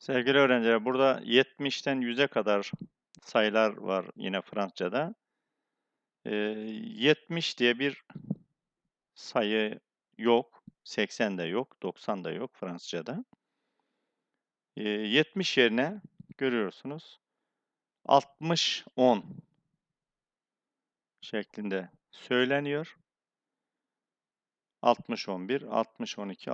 Sevgili öğrenciler, burada 70'ten 100'e kadar sayılar var yine Fransızca'da. Ee, 70 diye bir sayı yok. 80 de yok, 90 da yok Fransızca'da. Ee, 70 yerine görüyorsunuz 60 10 şeklinde söyleniyor. 60 11, 60 12,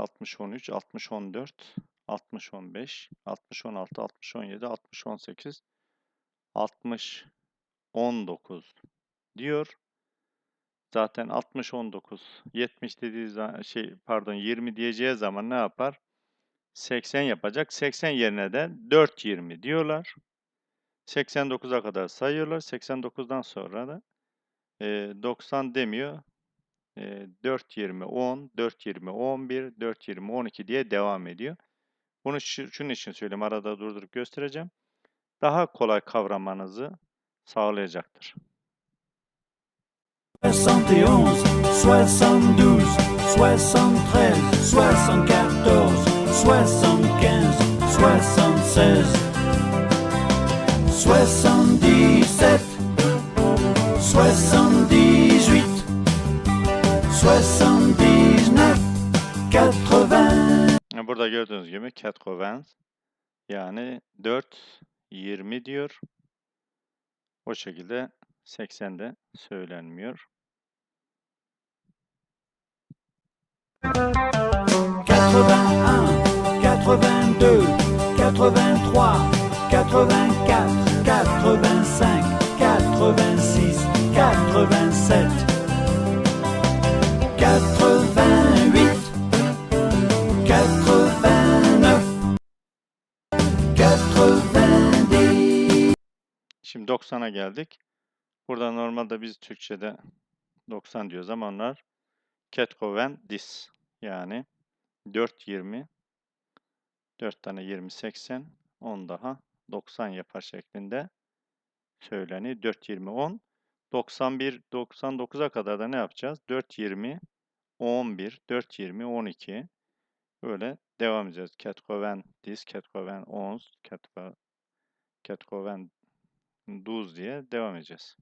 60 13, 60 14, 60 15, 60 16, 60 17, 60 18, 60 19 diyor. Zaten 60 19 70 dediği zaman şey pardon 20 diyeceği zaman ne yapar? 80 yapacak. 80 yerine de 4 20 diyorlar. 89'a kadar sayıyorlar. 89'dan sonra da e, 90 demiyor. E, 4 20 10, 4 20 11, 4 20 12 diye devam ediyor. Bunu şu- şunun için söyleyeyim. Arada durdurup göstereceğim. Daha kolay kavramanızı sağlayacaktır. 71, 72, 73, 74, 75, 76, 77, 78, 79, 80. Burada gördüğünüz gibi 80 yani 4 20 diyor. O şekilde 80 de söylenmiyor. 81, 82, 83, 84, Şimdi 90'a geldik. Burada normalde biz Türkçe'de 90 diyoruz ama onlar Ketkoven dis yani 4 20 4 tane 20 80 10 daha 90 yapar şeklinde söyleniyor. 4 20 10 91 99'a kadar da ne yapacağız? 4 20 11 4 20 12 böyle devam edeceğiz. Ketkoven dis Ketkoven 10 Ketkoven 12 diye devam edeceğiz.